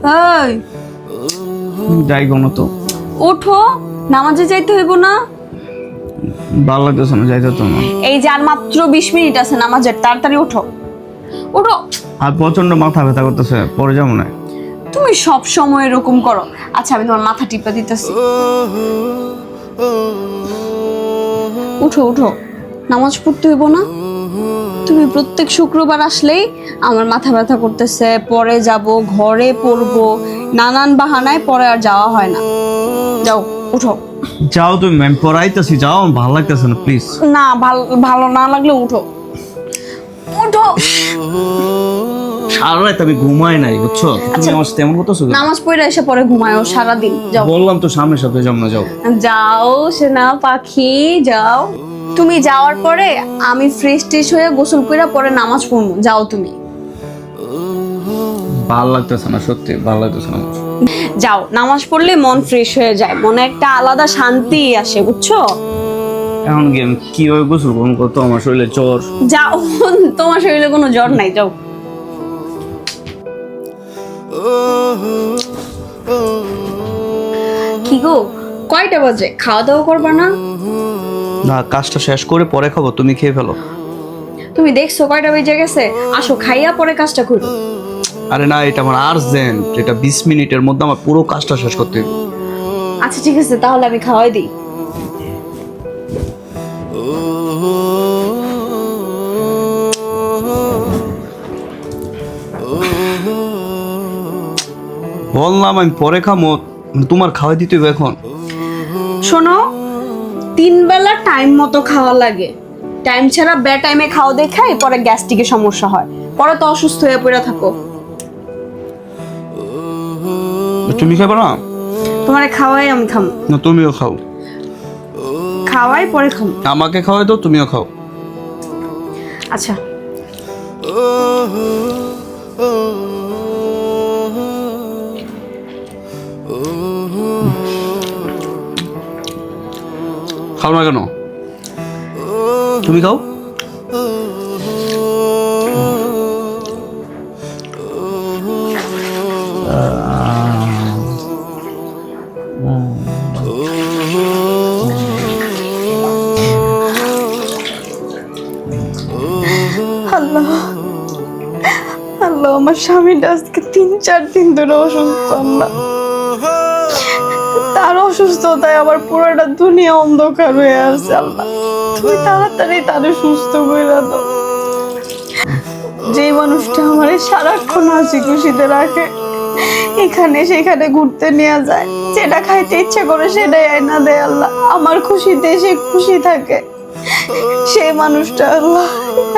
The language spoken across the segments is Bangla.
এই যাই তো ওঠো নামাজে যাইতে হইব না। ভালো লাগতেছে না যাইতে তো না। এই যে আর মাত্র বিশ মিনিট আছে নামাজের তাড়াতাড়ি ওঠো। ওঠো। আর প্রচণ্ড মাথা ব্যথা করতেছে পরে যাব না। তুমি সব সময় এরকম করো। আচ্ছা আমি তোমার মাথা টিপে দিতেছি। উঠো উঠো নামাজ পড়তে হইব না। তুমি প্রত্যেক শুক্রবার আসলেই আমার মাথা ব্যথা করতেছে পরে যাব ঘরে পড়ব নানান বাহানায় পরে আর যাওয়া হয় না। যাও উঠো। যাও তুমি ম্যাম পড়াইতেছি যাও আমার ভালো লাগতেছে না প্লিজ না ভালো ভালো না লাগলে উঠো। উঠো। সারা রাত আমি ঘুমাই নাই বুঝছ? তুমি আমার সাথে এমন করতেছো নামাজ পড়ে এসে পরে ঘুমায়ও সারাদিন যাও। বললাম তো সামনের সপ্তাহে যাব না যাও। যাও সেনা পাখি যাও। তুমি যাওয়ার পরে আমি ফ্রেশ ট্রেশ হয়ে গোসল করে পরে নামাজ পড়ব। যাও তুমি। ভালো লাগতেছে না সত্যি ভালো লাগতেছে না যাও নামাজ পড়লে মন ফ্রেশ হয়ে যায় মনে একটা আলাদা শান্তি আসে বুঝছ? এখন কি আমি কীভাবে গোসল করব কত আমার শরীরে জ্বর। যাও তোমার শরীরে কোনো জ্বর নাই যাও। কয়টা বাজে? খাওয়া দাওয়া করবা না? না কাজটা শেষ করে পরে খাব তুমি খেয়ে ফেলো। তুমি দেখছ কয়টা বেজে গেছে? আসো খাইয়া পরে কাজটা করো। আরে না এটা আমার আর্জেন্ট এটা বিশ মিনিটের মধ্যে আমার পুরো কাজটা শেষ করতে হবে। আচ্ছা ঠিক আছে তাহলে আমি খাওয়াই দিই। বললাম আমি পরে খামো তোমার খাওয়াই দিতে হবে এখন। শোনো তিন বেলা টাইম মতো খাওয়া লাগে। টাইম ছাড়া বে টাইমে খাওয়া দেখাই পরে গ্যাস্ট্রিকের সমস্যা হয়। পরে তো অসুস্থ হয়ে পড়ে থাকো। তুমি খাবে না? তোমারে খাওয়াই আমি খাম। না তুমিও খাও। খাওয়াই পরে খাম। আমাকে খাওয়াই তো তুমিও খাও। আচ্ছা। খাও না কেন? তুমি খাও। আমার স্বামীটা আজকে তিন চার দিন ধরে অসুস্থ আল্লাহ। তার অসুস্থতায় আমার পুরোটা দুনিয়া অন্ধকার হয়ে আছে, আল্লাহ। তুমি তাড়াতাড়ি তাদের সুস্থ করে দাও। যে মানুষটা আমার সারাক্ষণ হাসি খুশিতে রাখে, এখানে সেখানে ঘুরতে নিয়ে যায়। যেটা খাইতে ইচ্ছে করে সেটাই আয়না দেয়, আল্লাহ। আমার খুশিতে সে খুশি থাকে। সেই মানুষটা, আল্লাহ,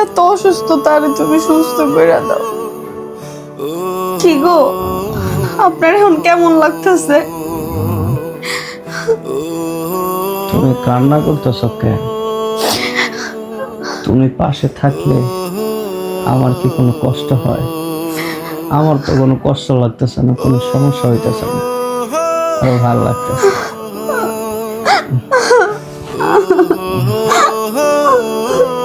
এত অসুস্থ, তার তুমি সুস্থ করে দাও। কি গো? আপনার এখন কেমন লাগতেছে? তুমি কান্না করতেছ কেন তুমি পাশে থাকলে আমার কি কোনো কষ্ট হয়? আমার তো কোনো কষ্ট লাগতেছে না, কোনো সমস্যা হইতেছে না। আরও ভালো লাগতেছে।